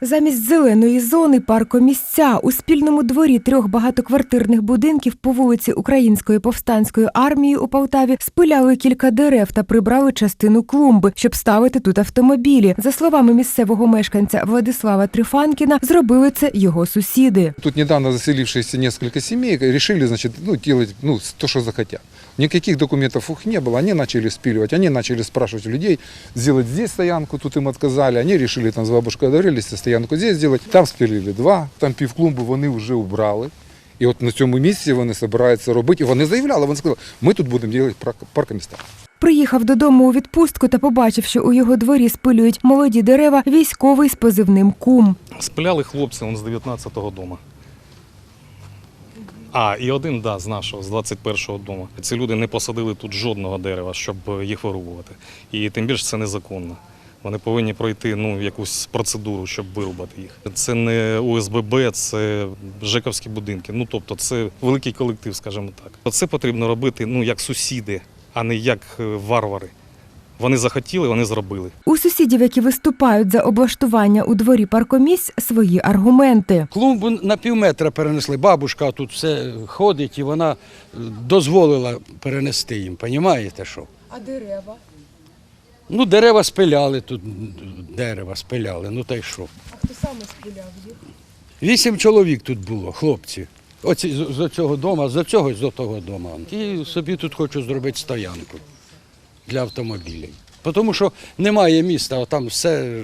Замість зеленої зони паркомісця у спільному дворі трьох багатоквартирних будинків по вулиці Української повстанської армії у Полтаві спиляли кілька дерев та прибрали частину клумби, щоб ставити тут автомобілі. За словами місцевого мешканця Владислава Трифанкіна, зробили це його сусіди. Тут недавно заселившиеся несколько семей решили, значит, ну, делать ну, то, что захотят. Никаких документов у них не было, они начали спиливать, они начали спрашивать людей, сделать здесь стоянку, тут им отказали, они решили там с бабушкой договорились, стоянку здесь сделать, там спилили два, там півклумбу вони вже убрали. І от на цьому місці вони збираються робити. І вони заявляли, вони сказали, ми тут будемо робити парк- паркоміста. Приїхав додому у відпустку та побачив, що у його дворі спилюють молоді дерева, військовий з позивним кум. Спиляли хлопці он з 19-го дому. А, і один, да, з нашого, з 21-го дому. Ці люди не посадили тут жодного дерева, щоб їх вирубувати. І тим більше це незаконно. Вони повинні пройти ну, якусь процедуру, щоб вирубати їх. Це не УСББ, це Жековські будинки. Ну, тобто це великий колектив, скажімо так. Це потрібно робити ну, як сусіди, а не як е, варвари. Вони захотіли, вони зробили. У сусідів, які виступають за облаштування у дворі паркомісць, свої аргументи. Клумбу на пів метра перенесли. Бабушка тут все ходить і вона е, дозволила перенести їм. Понімаєте що? А дерева? Ну, дерева спиляли тут, дерева спиляли, ну та й що. А хто саме спиляв їх? Вісім чоловік тут було, хлопці. Оці з, з цього дому, з цього і з того дому. І собі тут хочу зробити стоянку для автомобілів. Тому що немає міста, а там все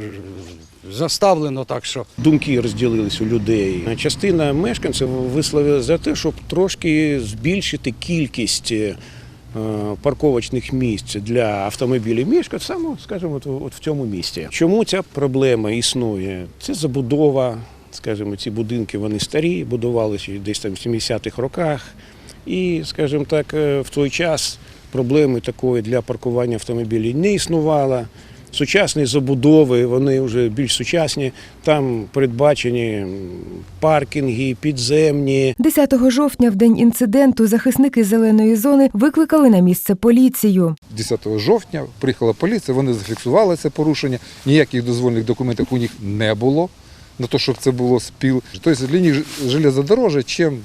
заставлено так, що Думки розділились у людей. Частина мешканців висловила за те, щоб трошки збільшити кількість е, парковочних місць для автомобілів мішка саме, скажімо, от в цьому місті. Чому ця проблема існує? Це забудова, скажімо, ці будинки вони старі, будувалися десь там в 70-х роках. І, скажімо так, е, в той час проблеми такої для паркування автомобілів не існувало. Сучасні забудови, вони вже більш сучасні. Там передбачені паркінги, підземні. 10 жовтня, в день інциденту, захисники зеленої зони викликали на місце поліцію. 10 жовтня приїхала поліція, вони зафіксували це порушення, ніяких дозвольних документів у них не було на те, щоб це було спіл. Тобто лінії железодорожжя, чим,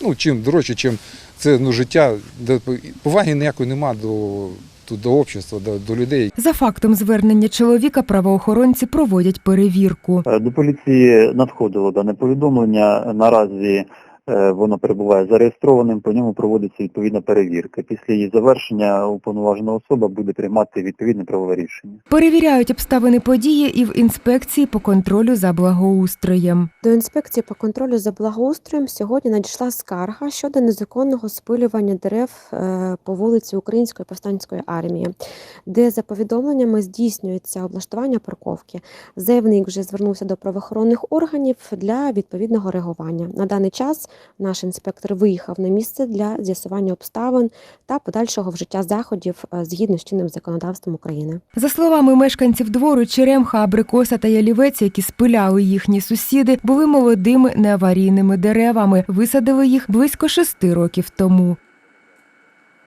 ну, чим дорожче, чим це ну, життя, де поваги ніякої нема до, до, до общества, до, до людей. За фактом звернення чоловіка правоохоронці проводять перевірку. Е, До поліції надходило дане повідомлення. Наразі воно перебуває зареєстрованим, по ньому проводиться відповідна перевірка. Після її завершення уповноважена особа буде приймати відповідне правове рішення. Перевіряють обставини події і в інспекції по контролю за благоустроєм. До інспекції по контролю за благоустроєм сьогодні надійшла скарга щодо незаконного спилювання дерев е, по вулиці Української повстанської армії, де за повідомленнями здійснюється облаштування парковки. Заявник вже звернувся до правоохоронних органів для відповідного реагування. На даний час наш інспектор виїхав на місце для з'ясування обставин та подальшого вжиття заходів е, згідно з чинним законодавством України. За словами мешканців двору, Черемха, Абрикоса та Ялівець, які спиляли їхні сусіди, були молодими неаварійними деревами. Висадили їх близько шести років тому.